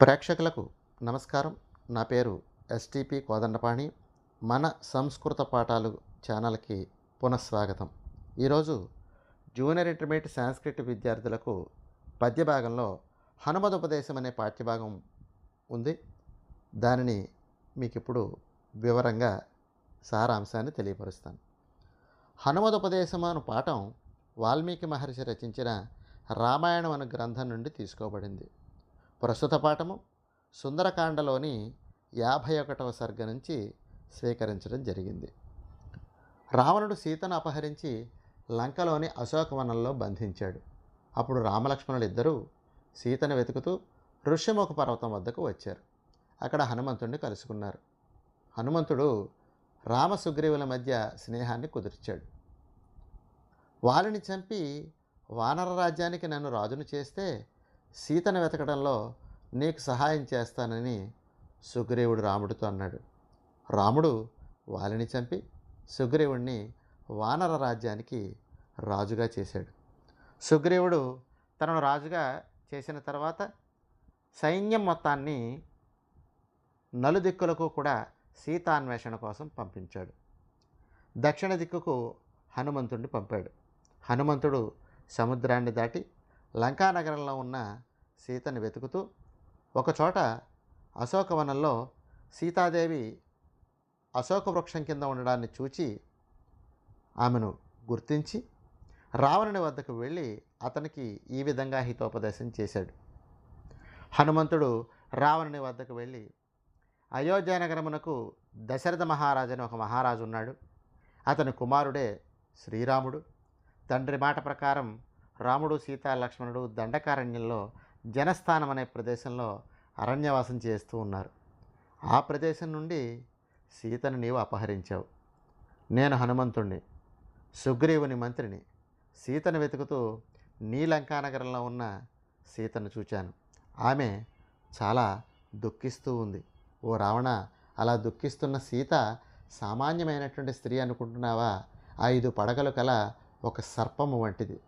ప్రేక్షకులకు నమస్కారం. నా పేరు ఎస్టిపి కోదండపాణి. మన సంస్కృత పాఠాలు ఛానల్కి పునఃస్వాగతం. ఈరోజు జూనియర్ ఇంటర్మీడియట్ సాంస్క్రిట్ విద్యార్థులకు పద్య భాగంలో హనుమదుపదేశం అనే పాఠ్యభాగం ఉంది. దానిని మీకు ఇప్పుడు వివరంగా సారాంశాన్ని తెలియపరుస్తాను. హనుమదుపదేశం అను పాఠం వాల్మీకి మహర్షి రచించిన రామాయణం అను గ్రంథం నుండి తీసుకోబడింది. ప్రస్తుత పాఠము సుందరకాండలోని యాభై ఒకటవ సర్గ నుంచి స్వీకరించడం జరిగింది. రావణుడు సీతను అపహరించి లంకలోని అశోకవనంలో బంధించాడు. అప్పుడు రామలక్ష్మణులు ఇద్దరూ సీతను వెతుకుతూ ఋష్యముఖ పర్వతం వద్దకు వచ్చారు. అక్కడ హనుమంతుడిని కలుసుకున్నారు. హనుమంతుడు రామ సుగ్రీవుల మధ్య స్నేహాన్ని కుదిర్చాడు. వారిని చంపి వానర రాజ్యానికి నన్ను రాజును చేస్తే సీతను వెతకడంలో నీకు సహాయం చేస్తానని సుగ్రీవుడు రాముడితో అన్నాడు. రాముడు వాలిని చంపి సుగ్రీవుడిని వానర రాజ్యానికి రాజుగా చేశాడు. సుగ్రీవుడు తనను రాజుగా చేసిన తర్వాత సైన్యం మొత్తాన్ని నలుదిక్కులకు కూడా సీతాన్వేషణ కోసం పంపించాడు. దక్షిణ దిక్కుకు హనుమంతుడిని పంపాడు. హనుమంతుడు సముద్రాన్ని దాటి లంకానగరంలో ఉన్న సీతని వెతుకుతూ ఒకచోట అశోకవనంలో సీతాదేవి అశోక వృక్షం కింద ఉండడాన్ని చూచి ఆమెను గుర్తించి రావణుని వద్దకు వెళ్ళి అతనికి ఈ విధంగా హితోపదేశం చేశాడు. హనుమంతుడు రావణుని వద్దకు వెళ్ళి అయోధ్యానగరమునకు దశరథ మహారాజు అని ఒక మహారాజు ఉన్నాడు. అతని కుమారుడే శ్రీరాముడు. తండ్రి మాట ప్రకారం రాముడు సీత లక్ష్మణుడు దండకారణ్యంలో జనస్థానం అనే ప్రదేశంలో అరణ్యవాసం చేస్తూ ఉన్నారు. ఆ ప్రదేశం నుండి సీతను నీవు అపహరించావు. నేను హనుమంతుణ్ణి సుగ్రీవుని మంత్రిని. సీతను వెతుకుతూ నీలంకానగరంలో ఉన్న సీతను చూచాను. ఆమె చాలా దుఃఖిస్తూ ఉంది. ఓ రావణ అలా దుఃఖిస్తున్న సీత సామాన్యమైనటువంటి స్త్రీ అనుకుంటున్నావా? ఐదు పడగలు కల ఒక సర్పము వంటిది.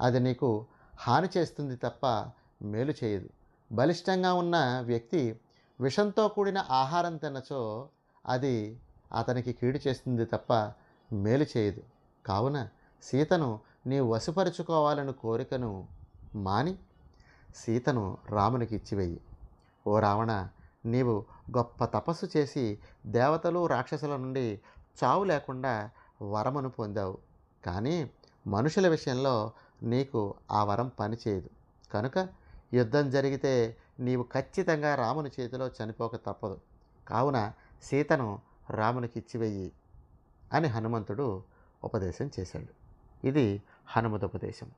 అది నీకు హాని చేస్తుంది తప్ప మేలు చేయదు. బలిష్టంగా ఉన్న వ్యక్తి విషంతో కూడిన ఆహారం తినచో అది అతనికి కీడు చేస్తుంది తప్ప మేలు చేయదు. కావున సీతను నీ వశపరుచుకోవాలని కోరికను మాని సీతను రామునికి ఇచ్చివేయి. ఓ రావణ నీవు గొప్ప తపస్సు చేసి దేవతలు రాక్షసుల నుండి చావు లేకుండా వరమును పొందావు. కానీ మనుషుల విషయంలో నీకు ఆ వరం పనిచేయదు. కనుక యుద్ధం జరిగితే నీవు ఖచ్చితంగా రాముని చేతిలో చనిపోక తప్పదు. కావున సీతను రామునికి ఇచ్చివేయి అని హనుమంతుడు ఉపదేశం చేశాడు. ఇది హనుమతుపదేశం